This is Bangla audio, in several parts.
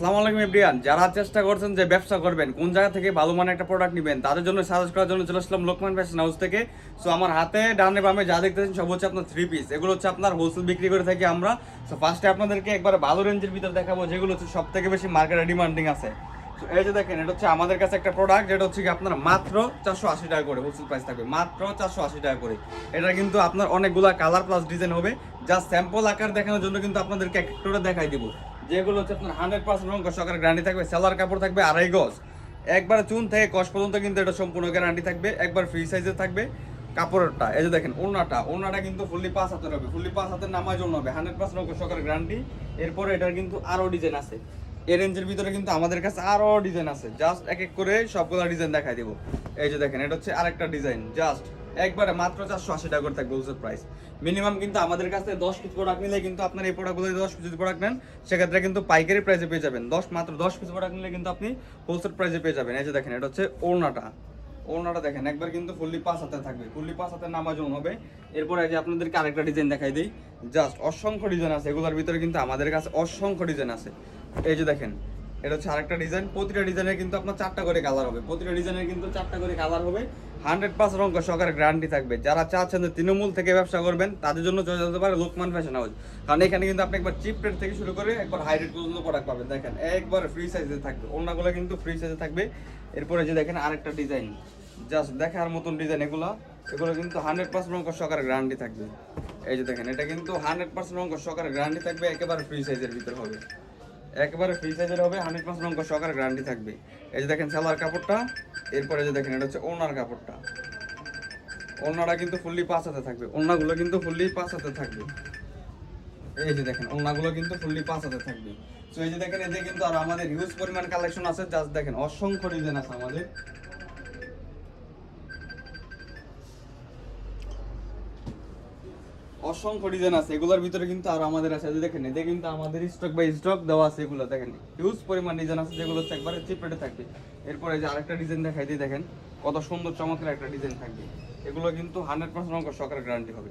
আসসালামু আলাইকুম যারা চেষ্টা করছেন যে ব্যবসা করবেন, কোন জায়গা থেকে ভালো মানের একটা প্রোডাক্ট নেবেন, তাদের জন্য সাজেস্ট করার জন্য চলে আসলাম লোকমান ফ্যাশন হাউস থেকে। সো আমার হাতে, ডানে বামে যা দেখতেছেন, সব হচ্ছে আপনার থ্রি পিস এগুলো হচ্ছে আপনার হোলসেল বিক্রি করে থাকি আমরা। সো ফার্স্টে আপনাদেরকে একবার ভালো রেঞ্জের ভিতরে দেখাবো, যেগুলো হচ্ছে সব থেকে বেশি মার্কেটে ডিমান্ডিং আছে। এই যে দেখেন, এটা হচ্ছে আমাদের কাছে একটা প্রোডাক্ট যেটা হচ্ছে কি আপনার মাত্র চারশো আশি টাকা করে হোলসেল প্রাইস থাকবে। মাত্র চারশো আশি টাকা করে। এটা কিন্তু আপনার অনেকগুলা কালার প্লাস ডিজাইন হবে। জাস্ট স্যাম্পল আকার দেখানোর জন্য কিন্তু আপনাদেরকে এক একটা দেখাই দিব। যেগুলো হচ্ছে আপনার হান্ড্রেড পার্সেন্ট রঙ সরকার গ্যারান্টি থাকবে সেলার কাপড় থাকবে, আড়াই গজ। একবার চুন থেকে কষ পর্যন্ত কিন্তু এটা সম্পূর্ণ গ্যারান্টি থাকবে। একবার ফ্রি সাইজে থাকবে কাপড়টা এই যে দেখেন, ওড়নাটা। ওড়নাটা কিন্তু ফুললি পাঁচ হাতের হবে। ফুললি পাঁচ হাতের নামার জন্য হবে। হান্ড্রেড পার্সেন্ট রঙ সরকার গ্যারান্টি এরপরে এটার কিন্তু আরও ডিজাইন আছে। এই রেঞ্জের ভিতরে কিন্তু আমাদের কাছে আরও ডিজাইন আছে। জাস্ট এক এক করে সবগুলো ডিজাইন দেখাই দেবো। এই যে দেখেন, এটা হচ্ছে আরেকটা ডিজাইন জাস্ট একবারে মাত্র চারশো আশি টাকা করে থাকবে হোলসেল প্রাইস মিনিমাম কিন্তু আমাদের কাছে দশ পিস প্রোডাক্ট নিলে কিন্তু আপনার এই প্রোডাক্টগুলো দশ পিস প্রোডাক্ট নেন, সেক্ষেত্রে কিন্তু পাইকারি প্রাইসে পেয়ে যাবেন। দশ, মাত্র দশ পিস প্রোডাক্ট নিলে কিন্তু আপনি হোলসেল প্রাইসে পেয়ে যাবেন। এই যে দেখেন, এটা হচ্ছে ওড়নাটা। ওড়নাটা দেখেন, একবার কিন্তু ফুললি পাঁচ হাতে থাকবে। ফুললি পাঁচ হাতে নামাজন হবে। এরপরে যে আপনাদেরকে আরেকটা ডিজাইন দেখাই দিই। জাস্ট অসংখ্য ডিজাইন আছে। এগুলোর ভিতরে কিন্তু আমাদের কাছে অসংখ্য ডিজাইন আছে। এই যে দেখেন, এটা হচ্ছে আরেকটা ডিজাইন প্রতিটা ডিজাইনের কিন্তু আপনার চারটা করে কালার হবে। প্রতিটা ডিজাইনের কিন্তু চারটা করে কালার হবে। হান্ড্রেড পার্সেন্ট অঙ্ক সহকারে গ্যারান্টি থাকবে। যারা চাচ্ছেন যে তৃণমূল থেকে ব্যবসা করবেন, তাদের জন্য চলে যেতে পারে লোকমান ফ্যাশন হাউস কারণ এখানে কিন্তু আপনি একবার চিপ রেট থেকে শুরু করে একবার হাই রেট পর্যন্ত প্রোডাক্ট পাবেন। দেখেন, একবার ফ্রি সাইজে থাকবে। অন্যগুলো কিন্তু ফ্রি সাইজে থাকবে। এরপরে যে দেখেন আরেকটা ডিজাইন জাস্ট দেখার মতন ডিজাইন এগুলো। এগুলো কিন্তু হান্ড্রেড পার্সেন্ট অঙ্ক সহকারে গ্যারান্টি থাকবে। এই যে দেখেন, এটা কিন্তু হান্ড্রেড পার্সেন্ট অঙ্ক সহকারে গ্যারান্টি থাকবে, একেবারে ফ্রি সাইজের ভিতর হবে। একেবারে ফ্রি সাইজের হবে হান্ড্রেড পার্সেন্ট অঙ্ক সহকারে গ্যারান্টি থাকবে। এই যে দেখেন সালোয়ার কাপড়টা, এরপরে যে দেখেন, এটা হচ্ছে ওনার কাপড়টা। ওনাটা কিন্তু ফুললি পাঁচ হাতে থাকবে। ওনাগুলো কিন্তু ফুললি পাঁচ হাতে থাকবে। এই যে দেখেন, ওনাগুলো কিন্তু ফুললি পাঁচ হাতে থাকবে। তো এই যে দেখেন, এতে কিন্তু আর আমাদের হিউজ পরিমাণ কালেকশন আছে। জাস্ট দেখেন, অসংখ্য ডিজাইন আছে আমাদের। অসংখ্য ডিজাইন আছে, এগুলোর ভিতরে কিন্তু আর আমাদের আছে। দেখেন এতে কিন্তু আমাদের স্টক বাই স্টক দেওয়া আছে এগুলো, দেখেন। হিউজ পরিমাণ ডিজাইন আছে যেগুলো হচ্ছে একবারে চিপ রেটে থাকবে। এরপরে যে আরেকটা ডিজাইন দেখাই দিই, দেখেন। কত সুন্দর চমৎকার একটা ডিজাইন থাকবে। এগুলো কিন্তু হান্ড্রেড পার্সেন্ট অঙ্ক সরকার গ্যারান্টি হবে।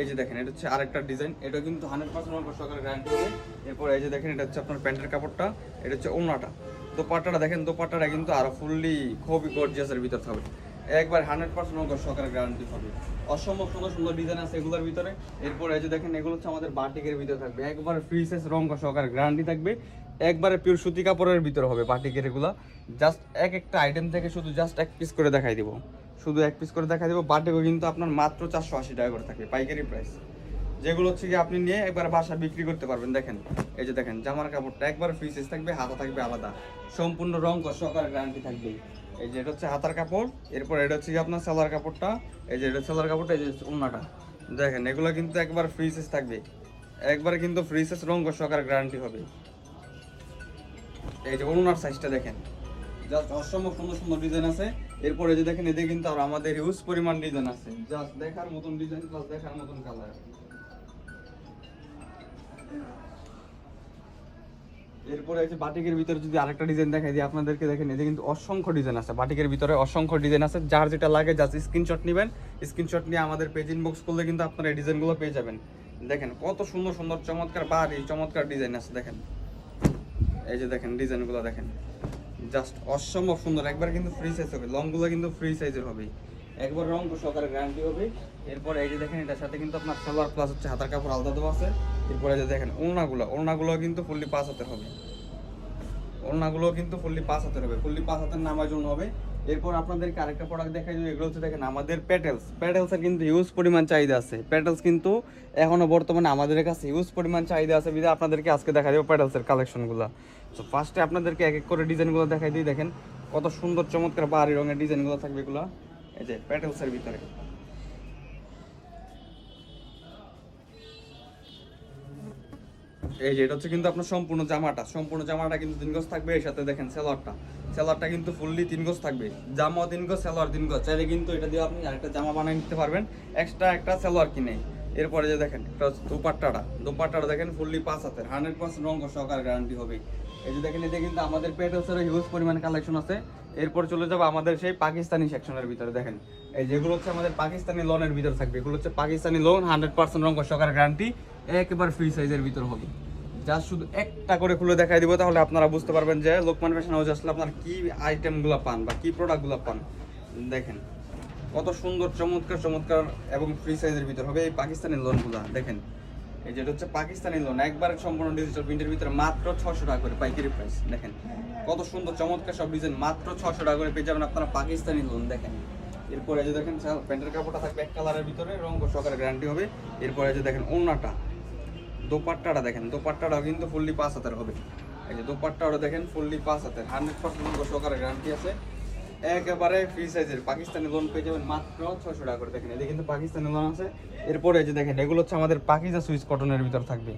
এই যে দেখেন, এটা হচ্ছে আরেকটা ডিজাইন এটা কিন্তু হান্ড্রেড পার্সেন্ট অঙ্ক সরকার গ্যারান্টি হবে। এরপর এই যে দেখেন, এটা হচ্ছে আপনার প্যান্টের কাপড়টা, এটা হচ্ছে ওনাটা দোপাট্টাটা দেখেন, দোপাট্টাটা কিন্তু আরও ফুললি খুবই গর্জিয়াসের ভিতর থাকবে। একবার হান্ড্রেড পার্সেন্ট অঙ্ক সরকারের গ্যারান্টি হবে। অসম্ভব সুন্দর সুন্দর ডিজাইন আছে এগুলোর ভিতরে। এরপর যে দেখেন, এগুলো হচ্ছে আমাদের বাটিকের ভিতরে থাকবে। একবার ফ্রি সাইজ রঙ সহকারে গ্যারান্টি থাকবে। একবারে পিওর সুতি কাপড়ের ভিতরে হবে বাটিকের এগুলো। জাস্ট এক একটা আইটেম থেকে শুধু জাস্ট এক পিস করে দেখাই দিব। শুধু এক পিস করে দেখাই দিব। বাটিকও কিন্তু আপনার মাত্র চারশো আশি টাকা করে থাকবে পাইকারি প্রাইস যেগুলো হচ্ছে কি আপনি নিয়ে একবার বাসা বিক্রি করতে পারবেন। দেখেন, এই যে দেখেন, জামার কাপড়টা একবার ফ্রি থাকবে, হাতা থাকবে আলাদা। সম্পূর্ণ রঙ সহকারে গ্যারান্টি থাকবে। এই যে এটা হচ্ছে হাতার কাপড়, এরপর এটা হচ্ছে আপনার সালোয়ার কাপড়টা। এই যে এটা সালোয়ার কাপড়টা, এই যে ওনাটা দেখেন, এগুলো কিন্তু একবার ফ্রি থাকবে। একবার কিন্তু ফ্রি সাইজ রঙ সহকারে গ্যারান্টি হবে। এই যে ওনার সাইজটা দেখেন। জাস্ট অসম্ভব সুন্দর সুন্দর ডিজাইন আছে। এরপরে যে দেখেন, এদিকে কিন্তু আর আমাদের হিউজ পরিমাণ ডিজাইন আছে। জাস্ট দেখার মতন ডিজাইন প্লাস দেখার মতন কালার এরপরে আছে বাটিকের ভিতরে যদি আরেকটা ডিজাইন দেখাই দিই, আপনাদেরকে দেখেন এতে কিন্তু অসংখ্য ডিজাইন আছে। বাটিকের ভিতরে অসংখ্য ডিজাইন আছে। যার যেটা লাগে জাস্ট স্ক্রিনশট নেবেন। স্ক্রিনশট নিয়ে আমাদের পেজ ইনবক্স করলে কিন্তু আপনারা এই ডিজাইনগুলো পেয়ে যাবেন। দেখেন, কত সুন্দর সুন্দর, চমৎকার বাড়ি চমৎকার ডিজাইন আছে, দেখেন। এই যে দেখেন ডিজাইনগুলো দেখেন। জাস্ট অসম্ভব সুন্দর। একবার কিন্তু ফ্রি সাইজ হবে। লংগুলো কিন্তু ফ্রি সাইজের হবে একবার রং, সহকারে গ্যারান্টি হবে। এরপর এই যে দেখেন, এটার সাথে কিন্তু আপনার সালোয়ার প্লাস হচ্ছে হাতার কাপড় আলাদা দেওয়া আছে। এরপরে যে দেখেন, ওড়নাগুলো ওড়নাগুলো কিন্তু ফুললি পাঁচ হাতের হবে। ওড়নাগুলো কিন্তু ফুললি পাঁচ হাতের হবে। ফুললি পাঁচ হাতের নামার জন্য হবে। এরপর আপনাদেরকে আরেকটা প্রোডাক্ট দেখাই দিই, এগুলো হচ্ছে দেখেন আমাদের প্যাটেলস প্যাটেলসের কিন্তু হিউজ পরিমাণ চাহিদা আছে। প্যাটেলস কিন্তু এখনও বর্তমানে আমাদের কাছে হিউজ পরিমাণ চাহিদা আছে বিধে আপনাদেরকে আজকে দেখা দেবো প্যাটেলসের কালেকশনগুলো তো ফার্স্টে আপনাদেরকে এক এক করে ডিজাইনগুলো দেখাই দিই, দেখেন কত সুন্দর চমৎকার বাহারি রঙের ডিজাইনগুলো থাকবে এগুলো। এই যে প্যাটেলসের ভিতরে। এই যে, এটা হচ্ছে কিন্তু আপনার সম্পূর্ণ জামাটা। সম্পূর্ণ জামাটা কিন্তু তিন গজ থাকবে, এর সাথে দেখেন সেলারটা সেলারটা কিন্তু ফুললি তিন গজ থাকবে। জামা তিন গজ সেলার তিন গজ। চাইলে কিন্তু এটা দিয়ে আপনি আরেকটা জামা বানিয়ে নিতে পারবেন। এক্সট্রা একটা সেলোয়ার কিনে। এরপরে যে দেখেন, এটা হচ্ছে দুপাট্টাটা। দুপাট্টাটা দেখেন ফুললি পাঁচ হাতের। হান্ড্রেড পার্সেন্ট রঙ সহকার গ্যারান্টি হবে। এই যে দেখেন এতে কিন্তু আমাদের পেটেলসের হিউজ পরিমাণ কালেকশন আছে। এরপর চলে যাব আমাদের সেই পাকিস্তানি সেকশনের ভিতরে, দেখেন। এই যেগুলো হচ্ছে আমাদের পাকিস্তানি লোনের ভিতরে থাকবে। এগুলো হচ্ছে পাকিস্তানি লোন হান্ড্রেড পার্সেন্ট রঙ সহকার গ্যারান্টি একেবারে ফ্রি সাইজের ভিতর হবে। যা শুধু একটা করে খুলে দেখাই দিব, তাহলে আপনারা বুঝতে পারবেন যে লোকমান ফ্যাশন হাউসে আসলে আপনার কি আইটেমগুলো পান বা কি প্রোডাক্টগুলো পান। দেখেন, কত সুন্দর, চমৎকার চমৎকার এবং ফ্রি সাইজের ভিতর হবে এই পাকিস্তানি লোনগুলো দেখেন, এই যেটা হচ্ছে পাকিস্তানি লোন একবার সম্পূর্ণ ডিজিটাল প্রিন্টের ভিতরে মাত্র ছশো টাকা করে পাইকারি প্রাইস দেখেন। কত সুন্দর, চমৎকার সব ডিজাইন মাত্র ছশো টাকা করে পেয়ে যাবেন আপনারা পাকিস্তানি লোন দেখেন। এরপরে যে দেখেন প্যান্টের কাপড়টা থাকবে এক কালারের ভিতরে, রঙ সহকারে গ্যারান্টি হবে। এরপরে যে দেখেন, ওড়নাটা, দোপাট্টাটা দেখেন, দোপাট্টাটাও কিন্তু ফুললি পাঁচ হাতের হবে। এই যে দোপাট্টাটা দেখেন ফুললি পাঁচ হাতের, হান্ড্রেড পার্সেন্ট সহকারে গ্যারান্টি আছে। একেবারে ফ্রি সাইজের পাকিস্তানি লোন পেয়ে যাবেন মাত্র ছশো টাকা করে। দেখেন এদিকে কিন্তু পাকিস্তানি লোন আছে। এরপরে যে দেখেন, এগুলো হচ্ছে আমাদের পাকিজা সুইচ কটনের ভিতর থাকবে।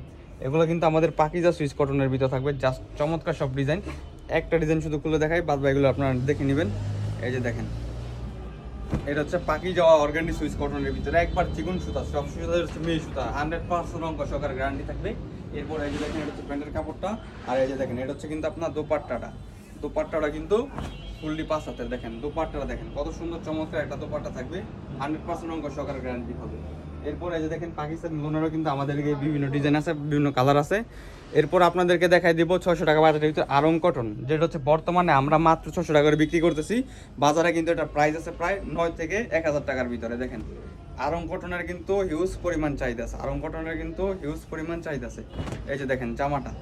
এগুলো কিন্তু আমাদের পাকিজা সুইচ কটনের ভিতর থাকবে, জাস্ট চমৎকার সব ডিজাইন একটা ডিজাইন শুধু খুলে দেখাই, বাদ বাকিগুলো আপনারা দেখে নেবেন। এই যে দেখেন। এটা হচ্ছে পাখি যাওয়া অর্গানিক সুইচ কটনের ভিতরে। একবার চিকন সুতা, সব সুতা হচ্ছে মেয়ে সুতা। হান্ড্রেড পার্সেন্ট অঙ্ক সহকারে গ্যারান্টি থাকবে। এরপর এই যে দেখেন, এটা হচ্ছে প্যান্টের কাপড়টা। আর এই যে দেখেন, এটা হচ্ছে কিন্তু আপনার দোপাট্টাটা। দোপাট্টাটা কিন্তু ফুললি পাঁচ হাতের, দেখেন। দোপাট্টাটা দেখেন, কত সুন্দর চমৎকার একটা দোপাট্টা থাকবে। হান্ড্রেড পার্সেন্ট অঙ্ক সহকারে গ্যারান্টি হবে। এরপর এই যে দেখেন পাকিস্তান লোনেরও কিন্তু আমাদেরকে বিভিন্ন ডিজাইন আছে, বিভিন্ন কালার আছে। এরপর আপনাদেরকে দেখাই দিব ছশো টাকা বাজারের ভিতরে আরং কটন যেটা হচ্ছে বর্তমানে আমরা মাত্র ছশো টাকা করে বিক্রি করতেছি। বাজারে কিন্তু এটা প্রাইস আছে প্রায় নয় থেকে এক হাজার টাকার ভিতরে, দেখেন। আরং কটনের কিন্তু হিউজ পরিমাণ চাহিদা আছে, আরং কটনের কিন্তু হিউজ পরিমাণ চাহিদা আছে। এই যে দেখেন জামাটা,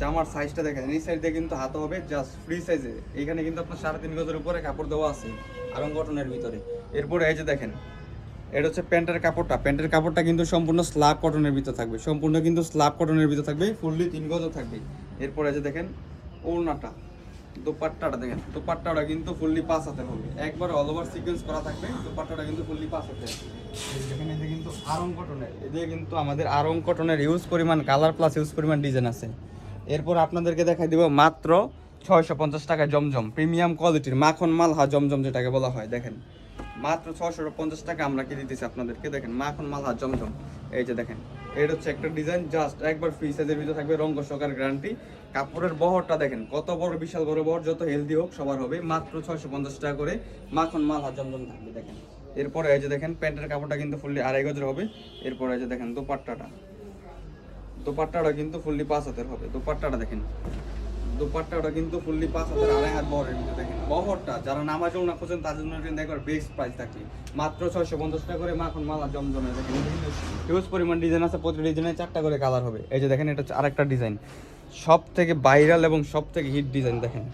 জামার সাইজটা দেখেন, এই সাইড দিয়ে কিন্তু হাতে হবে জাস্ট ফ্রি সাইজে এইখানে কিন্তু আপনার সাড়ে তিন গজের উপরে কাপড় দেওয়া আছে আরং কটনের ভিতরে। এরপরে এই যে দেখেন এটা হচ্ছে প্যান্টের কাপড়টা। প্যান্টের কাপড়টা কিন্তু সম্পূর্ণ স্ল্যাব কটনের ভিতর থাকবে। সম্পূর্ণ কিন্তু স্ল্যাব কটনের ভিতর থাকবে, ফুললি তিন গজও থাকবে। এরপরে যে দেখেন ওড়নাটা, দোপাট্টাটা দেখেন। দোপাট্টাটা কিন্তু ফুললি পাঁচ হাতের হবে। একবার অল ওভার সিকোয়েন্স করা থাকবে, দোপাট্টাটা কিন্তু ফুললি পাঁচ হাতের। দেখেন এতে কিন্তু আরং কটনের এদিকে কিন্তু আমাদের আরং কটনের ইউজ পরিমাণ কালার প্লাস ইউজ পরিমাণ ডিজাইন আছে। এরপর আপনাদেরকে দেখাই দিব মাত্র ছয়শো পঞ্চাশ টাকা জমজম প্রিমিয়াম কোয়ালিটির মাখন মালহা জমজম যেটাকে বলা হয়, দেখেন। মাত্র ছশো পঞ্চাশ টাকা আমরা কি দিতেছি আপনাদেরকে? দেখেন মাখন মালহা জমজম। এই যে দেখেন এটা হচ্ছে একটা ডিজাইন জাস্ট একবার ফ্রি সাইজের ভিতরে থাকবে রঙ্গ সকার গ্যারান্টি কাপড়ের বহরটা দেখেন, কত বড়, বিশাল বড় বহর, যত হেলদি হোক, সবার হবে। মাত্র ছয়শো পঞ্চাশ টাকা করে মাখন মালহা জমজম থাকবে, দেখেন। এরপরে এই যে দেখেন, প্যান্টের কাপড়টা কিন্তু ফুললি আড়াই গজের হবে। এরপরে এই যে দেখেন, দোপাট্টাটা। দোপাট্টাটা কিন্তু ফুললি পাঁচ হাতের হবে। দোপাট্টাটা দেখেন। দোপাট্টাটা কিন্তু ফুললি পাঁচ হাজার আড়াই হাত বহরের মধ্যে দেখেন। বহরটা, যারা নামাজ না করছেন তাদের জন্য কিন্তু একবার বেস্ট প্রাইস থাকে মাত্র ছয়শো পঞ্চাশ টাকা করে মাখন মালা জমজমে দেখেন। হিউজ পরিমাণ ডিজাইন আছে প্রতি ডিজাইনে চারটা করে কালার হবে। এই যে দেখেন, এটা আরেকটা ডিজাইন সব থেকে ভাইরাল এবং সব থেকে হিট ডিজাইন দেখেন।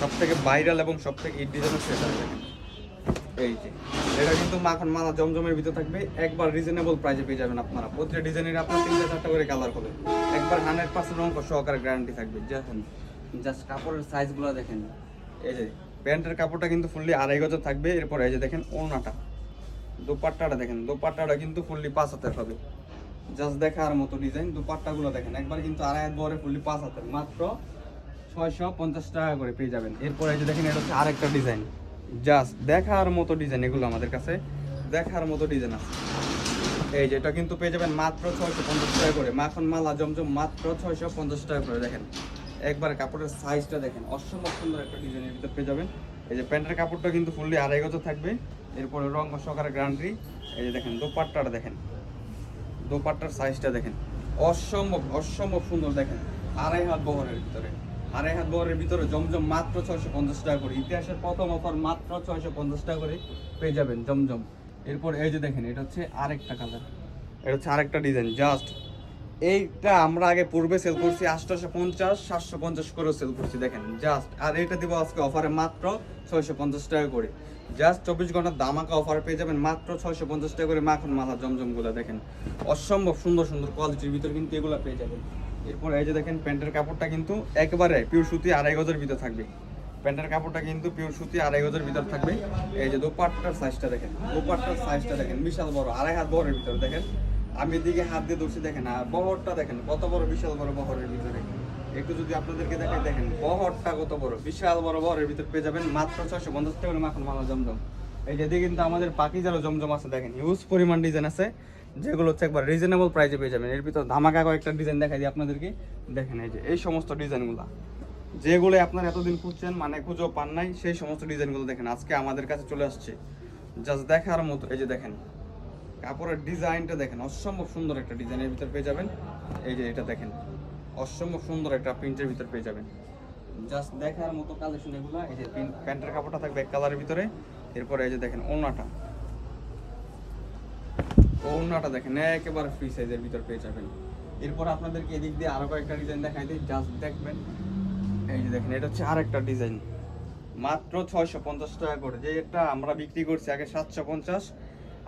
সব থেকে ভাইরাল এবং সব থেকে হিট ডিজাইন হচ্ছে এটা দেখেন। এই যে, এটা কিন্তু মাখন মালা জমজমের ভিতরে থাকবে, একবার রিজনেবল প্রাইসে পেয়ে যাবেন আপনারা। প্রতিটা ডিজাইনের আপনার তিনটা চারটা করে কালার হবে। একবার হান্ড্রেড পার্সেন্ট অঙ্ক সহকারে গ্যারান্টি থাকবে। দেখেন জাস্ট কাপড়ের সাইজগুলো দেখেন। এই যে, প্যান্টের কাপড়টা কিন্তু ফুললি আড়াই গজের থাকবে। এরপর এই যে দেখেন, ওড়নাটা। দোপাট্টাটা দেখেন, দোপাট্টাটা কিন্তু ফুললি পাঁচ হাতের হবে। জাস্ট দেখার মতো ডিজাইন দোপাট্টাগুলো দেখেন। একবার কিন্তু আড়াই হাত বহরে ফুললি পাঁচ হাতের। মাত্র ছয়শো পঞ্চাশ টাকা করে পেয়ে যাবেন। এরপর এই যে দেখেন, এটা হচ্ছে আরেকটা ডিজাইন জাস্ট দেখার মতো ডিজাইন এগুলো আমাদের কাছে। দেখার মতো ডিজাইন আছে। এই যে এটা কিন্তু পেয়ে যাবেন মাত্র ছয়শো পঞ্চাশ টাকা করে। মাখন মালা জমজম মাত্র ছয়শো পঞ্চাশ টাকা করে, দেখেন। একবার কাপড়ের সাইজটা দেখেন, অসম্ভব সুন্দর একটা ডিজাইনের ভিতরে পেয়ে যাবেন। এই যে প্যান্টের কাপড়টা কিন্তু ফুললি আড়াই গজ থাকবে। এরপরে রং সহকারে গ্যারান্টি এই যে দেখেন, দোপাট্টাটা দেখেন। দোপাট্টার সাইজটা দেখেন। অসম্ভব অসম্ভব সুন্দর দেখেন। আড়াই হাত বহরের ভিতরে। আড়াই হাত বহরের ভিতরে জমজম মাত্র ছয়শো পঞ্চাশ টাকা করে। ইতিহাসের প্রথম অফার মাত্র ছয়শো পঞ্চাশ টাকা করে পেয়ে যাবেন জমজম। এরপর এই যে দেখেন, এটা হচ্ছে আরেকটা কালার এটা হচ্ছে আরেকটা ডিজাইন জাস্ট এইটা আমরা আগে পূর্বে সেল করছি আটশোশো পঞ্চাশ সাতশো পঞ্চাশ করেও সেল করছি, দেখেন জাস্ট আর এটা দিব আজকে অফারে মাত্র ছয়শো পঞ্চাশ টাকা করে। জাস্ট চব্বিশ ঘণ্টার দামাকা অফার পেয়ে যাবেন মাত্র ছয়শো পঞ্চাশ টাকা করে মাখন মালা জমজমগুলো, দেখেন। অসম্ভব সুন্দর সুন্দর কোয়ালিটির ভিতরে কিন্তু এগুলো পেয়ে যাবেন। এরপর এই যে দেখেন প্যান্টের কাপড়টা কিন্তু একেবারে পিওর সুতি আড়াই গজের ভিতর থাকবে। প্যান্টের কাপড়টা কিন্তু পিওর সুতি আড়াই গজের ভিতর থাকবে। এই যে দোপাট্টার সাইজটা দেখেন, দোপাট্টার সাইজটা দেখেন, বিশাল বড়, আড়াই হাত বহরের ভিতর দেখেন। আমি এদিকে হাত দিয়ে ধরছি, দেখেন, আর বহরটা দেখেন, কত বড়, বিশাল বড় বহরের ভিতরে। একটু যদি আপনাদেরকে দেখাই, দেখেন, বহরটা কত বড়, বিশাল বড় বহরের ভিতর পেয়ে যাবেন মাত্র ছয়শো পঞ্চাশ টাকা মাখন মালা জমজম। এই যে কিন্তু আমাদের পাখি যারা জমজম আছে, দেখেন হিউজ পরিমাণ ডিজাইন আছে। যেগুলো হচ্ছে একবার রিজনেবল প্রাইসে পেয়ে যাবেন। এর ভিতর ধামাকা কয়েকটা ডিজাইন দেখাই দিই আপনাদেরকে। দেখেন এই যে, এই সমস্ত ডিজাইনগুলো যেগুলো আপনারা এতদিন খুঁজছেন মানে খুঁজেও পান নাই, সেই সমস্ত ডিজাইনগুলো দেখেন। আজকে আমাদের কাছে চলে আসছে। জাস্ট দেখার মতো, এই যে দেখেন। কাপড়ের ডিজাইনটা দেখেন, অসম্ভব সুন্দর একটা ডিজাইনের ভিতর পেয়ে যাবেন। এই যে এটা দেখেন, অসম্ভব সুন্দর একটা প্রিন্টের ভিতর পেয়ে যাবেন। জাস্ট দেখার মতো কালেকশন এগুলো, এই যে প্যান্টের কাপড়টা থাকবে এক কালারের ভিতরে। এরপরে এই যে দেখেন, ওড়নাটা। ওড়নাটা দেখেন, একেবারে ফ্রি সাইজের ভিতর পেয়ে যাবেন। এরপর আপনাদেরকে এদিক দিয়ে আরও কয়েকটা ডিজাইন দেখাই দিই জাস্ট দেখবেন। এই যে দেখেন, এটা হচ্ছে আরেকটা ডিজাইন মাত্র ছয়শো পঞ্চাশ টাকা করে। যে এটা আমরা বিক্রি করছি আগে সাতশো পঞ্চাশ,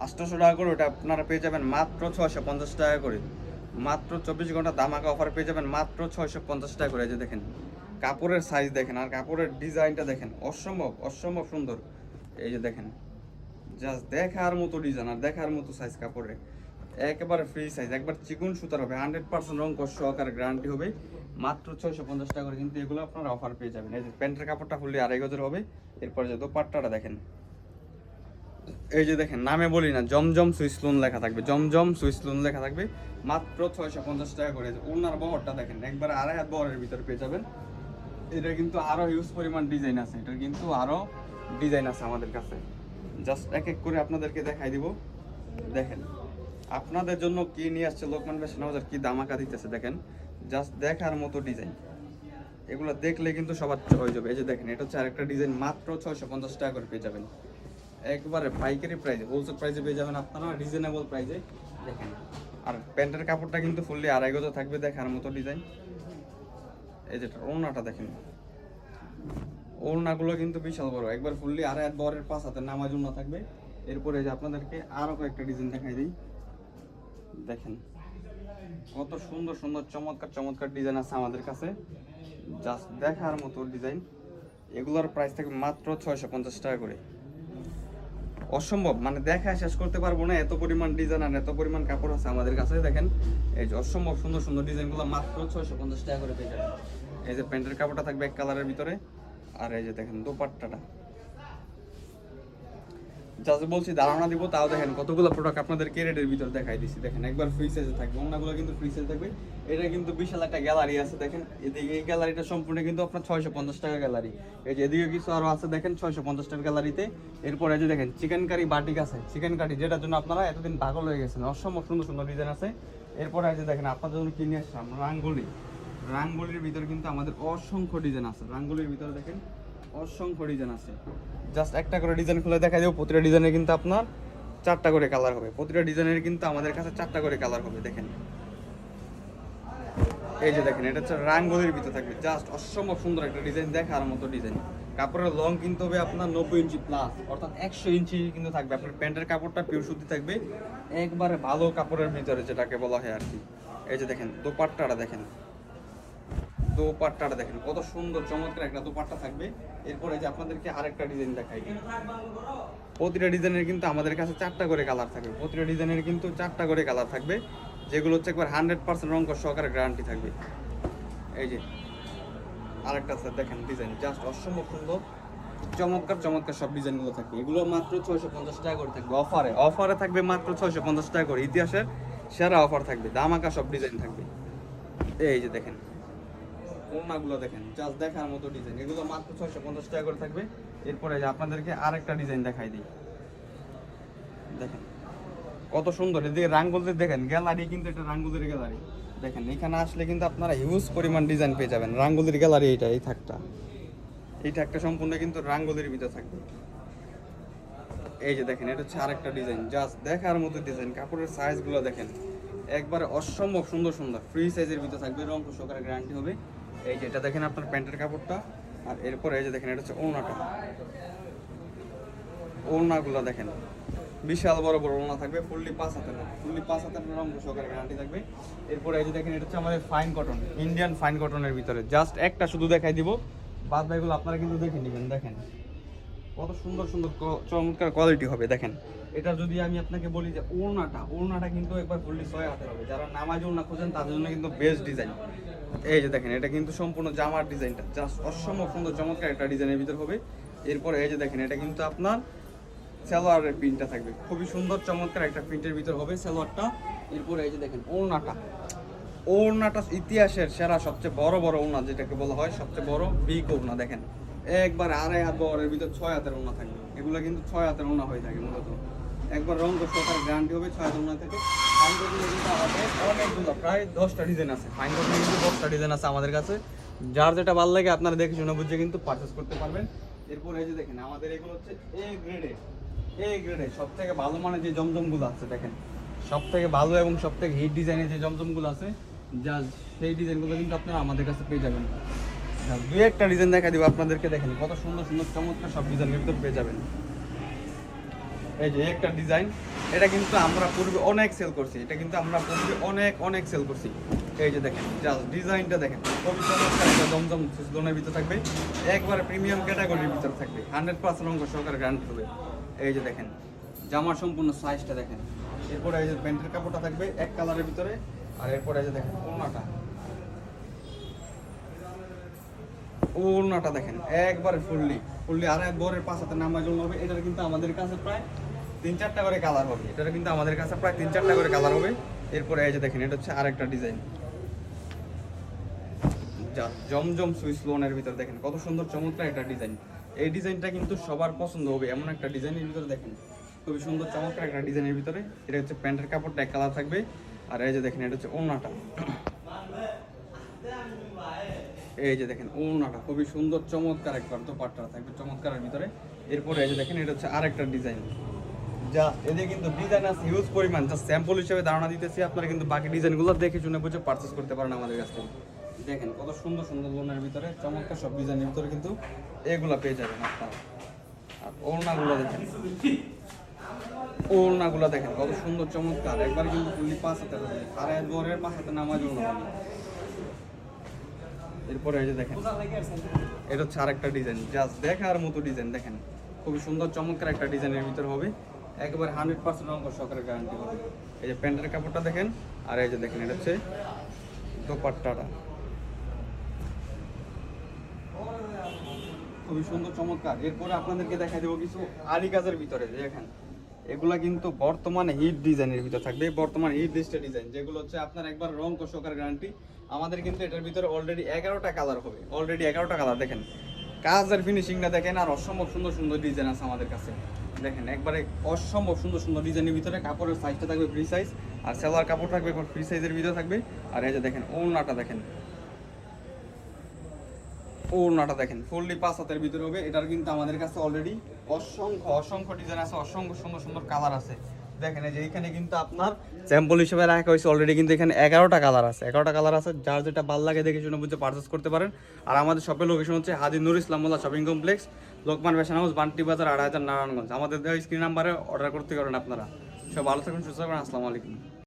আটশোশো টাকা করে, ওটা আপনারা পেয়ে যাবেন মাত্র ছয়শো পঞ্চাশ টাকা করে। মাত্র চব্বিশ ঘণ্টা দামাকা অফার পেয়ে যাবেন মাত্র ছয়শো পঞ্চাশ টাকা করে। এই যে দেখেন, কাপড়ের সাইজ দেখেন, আর কাপড়ের ডিজাইনটা দেখেন, অসম্ভব অসম্ভব সুন্দর। এই যে দেখেন জাস্ট দেখার মতো ডিজাইন আর দেখার মতো সাইজ কাপড়ে। একেবারে ফ্রি সাইজ একবার চিকুন সুতার হবে হান্ড্রেড পার্সেন্ট রং কষ্ট সহকারে গ্যারান্টি হবে। মাত্র ছয়শো পঞ্চাশ টাকা করে কিন্তু এগুলো আপনারা অফার পেয়ে যাবেন। এই যে প্যান্টের কাপড়টা ফুললি আড়াই গজের হবে। এরপরে যে দোপাট্টাটা দেখেন। এই যে দেখেন, নামে বলি না, জমজম সুইস লোন লেখা থাকবে, জমজম সুইস লোন লেখা থাকবে। মাত্র ছয়শো পঞ্চাশ টাকা করে। ওনার বহরটা দেখেন, একবার আড়াই হাত বহরের ভিতরে পেয়ে যাবেন। এটা কিন্তু আরও হিউজ পরিমাণ ডিজাইন আছে। এটার কিন্তু আরও ডিজাইন আছে আমাদের কাছে। জাস্ট এক এক করে আপনাদেরকে দেখাই দিব। দেখেন, আপনাদের জন্য কি নিয়ে আসছে লোকমান ফ্যাশন হাউসের কি দামাকা দিতেছে দেখেন। জাস্ট দেখার মতো ডিজাইন। এগুলো দেখলে কিন্তু সবার হয়ে যাবে। এই যে দেখেন, এটা হচ্ছে আরেকটা ডিজাইন, মাত্র ছয়শো পঞ্চাশ টাকা করে পেয়ে যাবেন। একবারে পাইকারি প্রাইসে হোলসেল প্রাইজে পেয়ে যাবেন আপনারা রিজনেবল প্রাইজে দেখেন, আর প্যান্টের কাপড়টা কিন্তু ফুললি আড়াই গজ থাকবে দেখার মতো ডিজাইন। এই যেটা ওড়নাটা দেখেন। ওড়নাগুলো কিন্তু বিশাল বড়। একবার ফুললি আর হাত বরের পাঁচ হাতের নামাজ ওড়না থাকবে। এরপরে যে আপনাদেরকে আরও কয়েকটা ডিজাইন দেখাই দিই। দেখেন, কত সুন্দর সুন্দর, চমৎকার চমৎকার ডিজাইন আছে আমাদের কাছে। জাস্ট দেখার মতো ডিজাইন এগুলোর প্রাইস থাকবে মাত্র ছয়শো পঞ্চাশ টাকা করে। অসম্ভব মানে দেখা শেষ করতে পারব না। এত পরিমাণ ডিজাইন আর এত পরিমাণ কাপড় আছে আমাদের কাছে, দেখেন। এই যে অসম্ভব সুন্দর সুন্দর ডিজাইনগুলো মাত্র ছয়শো পঞ্চাশ টাকা করে পেয়ে যাবেন। এই যে প্যান্টের কাপড়টা থাকবে এক কালারের ভিতরে। আর এই যে দেখেন দোপাট্টাটা। জাস্ট বলছি, ধারণা দিব, তাও দেখেন কতগুলো প্রোডাক্ট আপনাদের ক্যারেটের ভিতর দেখাই দিছি। দেখেন, একবার ফ্রি সাইজে থাকবে, অন্যগুলো কিন্তু ফ্রি সাইজ থাকবে। এটা কিন্তু বিশাল একটা গ্যালারি আছে, দেখেন। এদিকে এই গ্যালারিটা সম্পূর্ণ কিন্তু আপনার ছয়শো পঞ্চাশ টাকা গ্যালারি এই যে এদিকে কিছু আরও আছে, দেখেন, ছয়শো পঞ্চাশ টাকা গ্যালারিতে এরপরে যে দেখেন চিকেন কারি বাটিক আছে। চিকেন কারি যেটার জন্য আপনারা এতদিন পাগল হয়ে গেছেন, অসম্ভব সুন্দর সুন্দর ডিজাইন আছে। এরপরে এই যে দেখেন, আপনাদের জন্য কিনে আসলাম রাঙ্গুলি। রাঙ্গুলির ভিতরে কিন্তু আমাদের অসংখ্য ডিজাইন আছে। রাঙ্গুলির ভিতরে দেখেন, অসংখ্য ডিজাইন আছে। জাস্ট একটা করে ডিজাইন খুলে দেখা যাবে, প্রতিটা ডিজাইনের কিন্তু আপনার চারটা করে কালার হবে। প্রতিটা ডিজাইনের কিন্তু আমাদের কাছে চারটা করে কালার হবে, দেখেন। এই যে দেখেন, এটা হচ্ছে রাঙ্গলির ভিতরে থাকবে। জাস্ট অসম্ভব সুন্দর একটা ডিজাইন দেখার মতো ডিজাইন কাপড়ের লং কিন্তু হবে আপনার নব্বই ইঞ্চি প্লাস অর্থাৎ একশো ইঞ্চি কিন্তু থাকবে। আপনার প্যান্টের কাপড়টা পিওর সুতি থাকবে। একবারে ভালো কাপড়ের ভিতরে যেটাকে বলা হয় আর কি। এই যে দেখেন, দোপাট্টাটা দেখেন। দোপাট্টাটা দেখেন, কত সুন্দর, চমৎকার একটা দোপাট্টা থাকবে। এরপরে যে আপনাদেরকে আরেকটা ডিজাইন দেখাই প্রতিটা ডিজাইনের কিন্তু আমাদের কাছে চারটা করে কালার থাকবে। প্রতিটা ডিজাইনের কিন্তু চারটা করে কালার থাকবে, যেগুলো হচ্ছে একবার হান্ড্রেড পার্সেন্ট রঙ সহকারে গ্যারান্টি থাকবে। এই যে, আরেকটা স্যার দেখেন ডিজাইন জাস্ট অসম্ভব সুন্দর, চমৎকার চমৎকার সব ডিজাইনগুলো থাকবে। এগুলো মাত্র ছয়শো পঞ্চাশ টাকা করে থাকবে। অফারে অফারে থাকবে মাত্র ছয়শো পঞ্চাশ টাকা করে। ইতিহাসের সেরা অফার থাকবে দামাকা সব ডিজাইন থাকবে। এই যে দেখেন ওড়নাগুলো দেখেন জাস্ট দেখার মতো ডিজাইন এগুলো মাত্র ছয়শো পঞ্চাশ টাকা করে থাকবে। এরপরে আপনাদেরকে আরেকটা ডিজাইন দেখাই দিই। দেখেন, কত সুন্দর। এদিকে রাঙ্গুলদের দেখেন গ্যালারি কিন্তু এটা রাঙ্গুলের গ্যালারি দেখেন, এখানে আসলে কিন্তু আপনারা হিউজ পরিমাণ ডিজাইন পেয়ে যাবেন। রাঙ্গুলির গ্যালারি এটা এই থাকটা। এই থাকটা সম্পূর্ণ কিন্তু রাঙ্গুলির ভিতরে থাকবে। এই যে দেখেন, এটা হচ্ছে আরেকটা ডিজাইন জাস্ট দেখার মতো ডিজাইন কাপড়ের সাইজগুলো দেখেন। একবারে অসম্ভব সুন্দর সুন্দর। ফ্রি সাইজের ভিতরে থাকবে। রং সহকারে গ্যারান্টি হবে। এই যে এটা দেখেন আপনার প্যান্টের কাপড়টা, আর এরপরে এই যে দেখেন, এটা হচ্ছে ওড়নাটা। ওড়নাগুলো দেখেন, বিশাল বড় বড় ওড়না থাকবে ফুললি পাঁচ হাতের ফুললি পাঁচ হাতের রং সহকারে গ্যারান্টি থাকবে। এরপরে এই যে দেখেন, এটা হচ্ছে আমাদের ফাইন কটন ইন্ডিয়ান ফাইন কটনের ভিতরে। জাস্ট একটা শুধু দেখাই দিব, বাদ বাকিগুলো আপনারা কিন্তু দেখে নেবেন, দেখেন। কত সুন্দর সুন্দর চমৎকার কোয়ালিটি হবে, দেখেন। এটা যদি আমি আপনাকে বলি যে ওড়নাটা ওড়নাটা কিন্তু একবার ফুললি ছয় হাতের হবে। যারা নামাজ ওড়না খোঁজেন, তাদের জন্য কিন্তু বেস্ট ডিজাইন এই যে দেখেন, এটা কিন্তু সম্পূর্ণ জামার ডিজাইনটা। জাস্ট অসম্ভব সুন্দর, চমৎকার একটা ডিজাইনের ভিতর হবে। এরপরে এই যে দেখেন, এটা কিন্তু আপনার সালোয়ারের প্রিন্টটা থাকবে। খুবই সুন্দর, চমৎকার একটা প্রিন্টের ভিতর হবে সালোয়ারটা। এরপরে এই যে দেখেন, ওড়নাটা। ওড়নাটা ইতিহাসের সেরা, সবচেয়ে বড় বড় ওড়না, যেটাকে বলা হয় সবচেয়ে বড় বিগ ওড়না, দেখেন। একবার আড়াই হাত বড়ের ভিতর ছয় হাতের ওড়না থাকবে। এগুলো কিন্তু ছয় হাতের ওড়না হয়ে থাকে মূলত। একবার রং সহকারে গ্যারান্টি হবে ছয় হাতের থেকে। কিন্তু অনেকগুলো প্রায় দশটা ডিজাইন আছে। ফাইন কিন্তু দশটা ডিজাইন আছে আমাদের কাছে। যার যেটা ভালো লাগে আপনারা দেখে শুনে বুঝে কিন্তু পারচেস করতে পারবেন। এরপর এই যে দেখেন, আমাদের এগুলো হচ্ছে এ গ্রেডে এ। গ্রেডে সব থেকে ভালো মানের যে জমজমগুলো আছে, দেখেন। সব থেকে ভালো এবং সব থেকে হিট ডিজাইনের যে জমজমগুলো আছে, যা সেই ডিজাইনগুলো কিন্তু আপনারা আমাদের কাছে পেয়ে যাবেন। দুই একটা ডিজাইন দেখা দিব আপনাদেরকে, দেখেন কত সুন্দর সুন্দর চমৎকার সব ডিজাইনের ভিতর পেয়ে যাবেন। এই যে একটা ডিজাইন এটা কিন্তু আমরা পূর্বে অনেক সেল করছি, এটা কিন্তু আমরা পূর্বে অনেক অনেক সেল করছি। এই যে দেখেন জাস্ট ডিজাইনটা দেখেন খুবই একটা জমজম লোনের ভিতরে থাকবে, একবারে প্রিমিয়াম ক্যাটাগরির ভিতরে থাকবে হান্ড্রেড পার্সেন্ট অঙ্ক সহকারে গ্যারান্টি হবে। এই যে দেখেন জামার সম্পূর্ণ সাইজটা দেখেন। এরপরে এই যে প্যান্টের কাপড়টা থাকবে এক কালারের ভিতরে, আর এরপরে এই যে দেখেন, ওড়নাটা। ওড়নাটা দেখেন, একবারে ফুললি ফুললি আর এক বরের পাঁচ হাতে নামাজ হবে, এটার কিন্তু আমাদের কাছে প্রায় তিন চারটা করে কালার হবে। এটার কিন্তু আমাদের কাছে প্রায় তিন চারটা করে কালার হবে। এরপরে এই যে দেখেন, এটা হচ্ছে আরেকটা ডিজাইন যা জমজম সুইস লোনের ভিতরে দেখেন, কত সুন্দর চমৎকার একটা ডিজাইন এই ডিজাইনটা কিন্তু সবার পছন্দ হবে, এমন একটা ডিজাইনের ভিতরে দেখেন। খুবই সুন্দর, চমৎকার একটা ডিজাইনের ভিতরে। এটা হচ্ছে প্যান্টের কাপড়টা এক কালার থাকবে। আর এই যে দেখেন, এটা হচ্ছে ওড়নাটা। এই যে দেখেন, ওড়নাটা খুবই সুন্দর, চমৎকার একবার দোপাট্টা থাকবে চমৎকারের ভিতরে। এরপরে এই যে দেখেন, এটা হচ্ছে আরেকটা ডিজাইন যা এদের কিন্তু ডিজাইন আছে হিউজ পরিমাণ। যা স্যাম্পল হিসেবে ধারণা দিতেছি, আপনারা কিন্তু বাকি ডিজাইনগুলো দেখে শুনে বুঝে পারচেস করতে পারেন আমাদের কাছ থেকে। দেখেন কত সুন্দর সুন্দর লোনের ভিতরে, চমৎকার সব ডিজাইনের ভিতরে কিন্তু এগুলা পেয়ে যাবেন আপনারা। আর ওড়নাগুলো দেখেন। ওড়নাগুলো দেখেন কত সুন্দর চমৎকার। একবার কিন্তু ফুলি পাঁচ হাতে এক বরের পাঁচ নামাজ ওড়না এরপরে এই যে দেখেন, এটা হচ্ছে আরেকটা ডিজাইন জাস্ট দেখার মতো ডিজাইন দেখেন। খুবই সুন্দর, চমৎকার একটা ডিজাইনের ভিতর হবে। একেবারে হান্ড্রেড পার্সেন্ট অঙ্ক সহকারে গ্যারান্টি হবে। এই যে প্যান্টের কাপড়টা দেখেন, আর এই যে দেখেন, এটা হচ্ছে দোপাট্টাটা। খুবই সুন্দর, চমৎকার। এরপরে আপনাদেরকে দেখা দেবো কিছু আরি কাজের ভিতরে দেখেন, এগুলা কিন্তু বর্তমানে হিট ডিজাইনের ভিতরে থাকবে। বর্তমানে হিট লিস্টের ডিজাইন যেগুলো হচ্ছে আপনার একবার রং কোষকার গ্যারান্টি আমাদের কিন্তু এটার ভিতরে অলরেডি এগারোটা কালার হবে। অলরেডি এগারোটা কালার দেখেন। কাজের ফিনিশিংটা দেখেন, আর অসম্ভব সুন্দর সুন্দর ডিজাইন আছে আমাদের কাছে। দেখেন, একবারে অসম্ভব সুন্দর সুন্দর ডিজাইনের ভিতরে কাপড়ের সাইজটা থাকবে ফ্রি সাইজ আর সেলার কাপড় থাকবে ফ্রি সাইজের ভিতরে থাকবে। আর এই যে দেখেন, ওড়নাটা দেখেন। ওড়নাটা দেখেন ফুললি পাঁচ হাতের ভিতরে হবে। এটার কিন্তু আমাদের কাছে অলরেডি অসংখ্য অসংখ্য ডিজাইন আছে, অসংখ্য সুন্দর সুন্দর কালার আছে। দেখেন, এই যে এখানে কিন্তু আপনার স্যাম্পল হিসেবে রাখা হয়েছে অলরেডি কিন্তু এখানে এগারোটা কালার আছে। এগারোটা কালার আছে, যার যেটা ভালো লাগে দেখে শুনে বুঝে পারচেস করতে পারেন। আর আমাদের শপের লোকেশন হচ্ছে Haji Nur Islam Molla shopping complex Lokman fashion house, Banti Bazar, আড়াই হাজার নারায়ণগঞ্জ। আমাদের স্ক্রিন নাম্বারে অর্ডার করতে পারেন আপনারা। সব ভালো থাকুন, সুস্থ থাকুন, আসসালামু আলাইকুম।